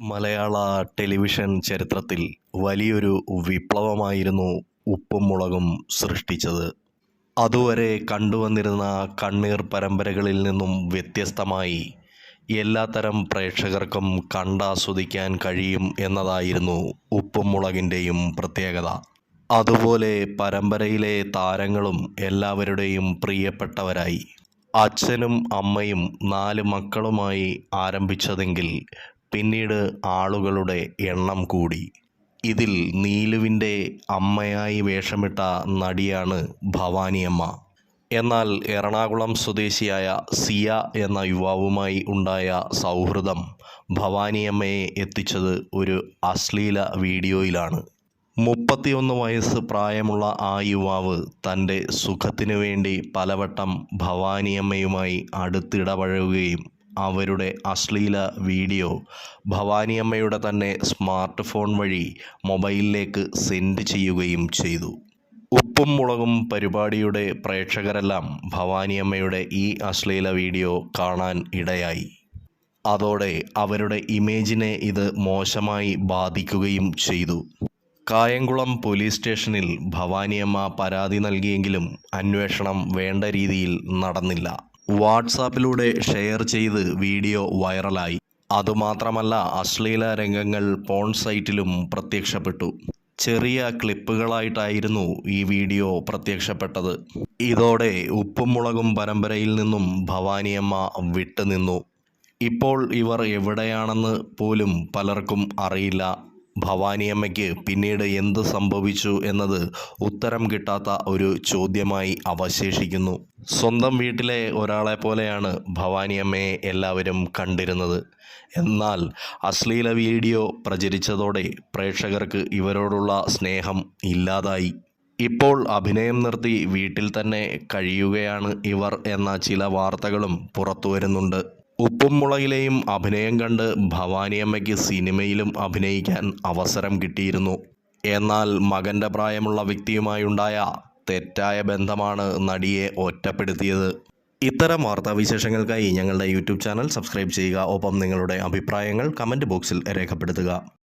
മലയാള television ചരിത്രത്തിൽ വലിയൊരു വിപ്ലവമായിരുന്നു ഉപ്പും മുളകും സൃഷ്ടിച്ചത്. അതുവരെ കണ്ടുവന്നിരുന്ന കണ്ണീർ പരമ്പരകളിൽ നിന്നും വ്യത്യസ്തമായി എല്ലാത്തരം പ്രേക്ഷകർക്കും കണ്ടാസ്വദിക്കാൻ കഴിയും എന്നതായിരുന്നു ഉപ്പും മുളകിന്റെയും പ്രത്യേകത. അതുപോലെ പരമ്പരയിലെ താരങ്ങളും എല്ലാവരുടെയും പ്രിയപ്പെട്ടവരായി. അച്ഛനും അമ്മയും നാല് മക്കളുമായി ആരംഭിച്ചതെങ്കിൽ പിന്നീട് ആളുകളുടെ എണ്ണം കൂടി. ഇതിൽ നീലുവിന്റെ അമ്മയായി വേഷമിട്ട നടിയാണ് ഭവാനിയമ്മ. എന്നാൽ എറണാകുളം സ്വദേശിയായ സിയ എന്ന യുവാവുമായി ഉണ്ടായ സൗഹൃദം ഭവാനിയമ്മയെ എത്തിച്ചത് ഒരു അശ്ലീല വീഡിയോയിലാണ്. മുപ്പത്തിയൊന്ന് വയസ്സ് പ്രായമുള്ള ആ യുവാവ് തന്റെ സുഖത്തിനു വേണ്ടി പലവട്ടം ഭവാനിയമ്മയുമായി അടുത്തിടപഴകുകയും അവരുടെ അശ്ലീല വീഡിയോ ഭവാനിയമ്മയുടെ തന്നെ സ്മാർട്ട് ഫോൺ വഴി മൊബൈലിലേക്ക് സെൻഡ് ചെയ്യുകയും ചെയ്തു. ഉപ്പും മുളകും പരിപാടിയുടെ പ്രേക്ഷകരെല്ലാം ഭവാനിയമ്മയുടെ ഈ അശ്ലീല വീഡിയോ കാണാൻ ഇടയായി. അതോടെ അവരുടെ ഇമേജിനെ ഇത് മോശമായി ബാധിക്കുകയും ചെയ്തു. കായംകുളം പോലീസ് സ്റ്റേഷനിൽ ഭവാനിയമ്മ പരാതി നൽകിയെങ്കിലും അന്വേഷണം വേണ്ട രീതിയിൽ നടന്നില്ല. വാട്സാപ്പിലൂടെ ഷെയർ ചെയ്ത് വീഡിയോ വൈറലായി. അതുമാത്രമല്ല അശ്ലീല രംഗങ്ങൾ പോൺ സൈറ്റിലും പ്രത്യക്ഷപ്പെട്ടു. ചെറിയ ക്ലിപ്പുകളായിട്ടായിരുന്നു ഈ വീഡിയോ പ്രത്യക്ഷപ്പെട്ടത്. ഇതോടെ ഉപ്പും മുളകും പരമ്പരയിൽ നിന്നും ഭവാനിയമ്മ വിട്ടുനിന്നു. ഇപ്പോൾ ഇവർ എവിടെയാണെന്ന് പോലും പലർക്കും അറിയില്ല. ഭവാനിയമ്മയ്ക്ക് പിന്നീട് എന്ത് സംഭവിച്ചു എന്നത് ഉത്തരം കിട്ടാത്ത ഒരു ചോദ്യമായി അവശേഷിക്കുന്നു. സ്വന്തം വീട്ടിലെ ഒരാളെ പോലെയാണ് ഭവാനിയമ്മയെ എല്ലാവരും കണ്ടിരുന്നത്. എന്നാൽ അശ്ലീല വീഡിയോ പ്രചരിച്ചതോടെ പ്രേക്ഷകർക്ക് ഇവരോടുള്ള സ്നേഹം ഇല്ലാതായി. ഇപ്പോൾ അഭിനയം നിർത്തി വീട്ടിൽ തന്നെ കഴിയുകയാണ് ഇവർ എന്ന ചില വാർത്തകളും പുറത്തു വരുന്നുണ്ട്. ഉപ്പും മുളകിലെയും അഭിനയം കണ്ട് ഭവാനിയമ്മയ്ക്ക് സിനിമയിലും അഭിനയിക്കാൻ അവസരം കിട്ടിയിരുന്നു. എന്നാൽ മകന്റെ പ്രായമുള്ള വ്യക്തിയുമായുണ്ടായ തെറ്റായ ബന്ധമാണ് നടിയെ ഒറ്റപ്പെടുത്തിയത്. ഇത്തരം വാർത്താവിശേഷങ്ങൾക്കായി ഞങ്ങളുടെ യൂട്യൂബ് ചാനൽ സബ്സ്ക്രൈബ് ചെയ്യുക. ഒപ്പം നിങ്ങളുടെ അഭിപ്രായങ്ങൾ കമന്റ് ബോക്സിൽ രേഖപ്പെടുത്തുക.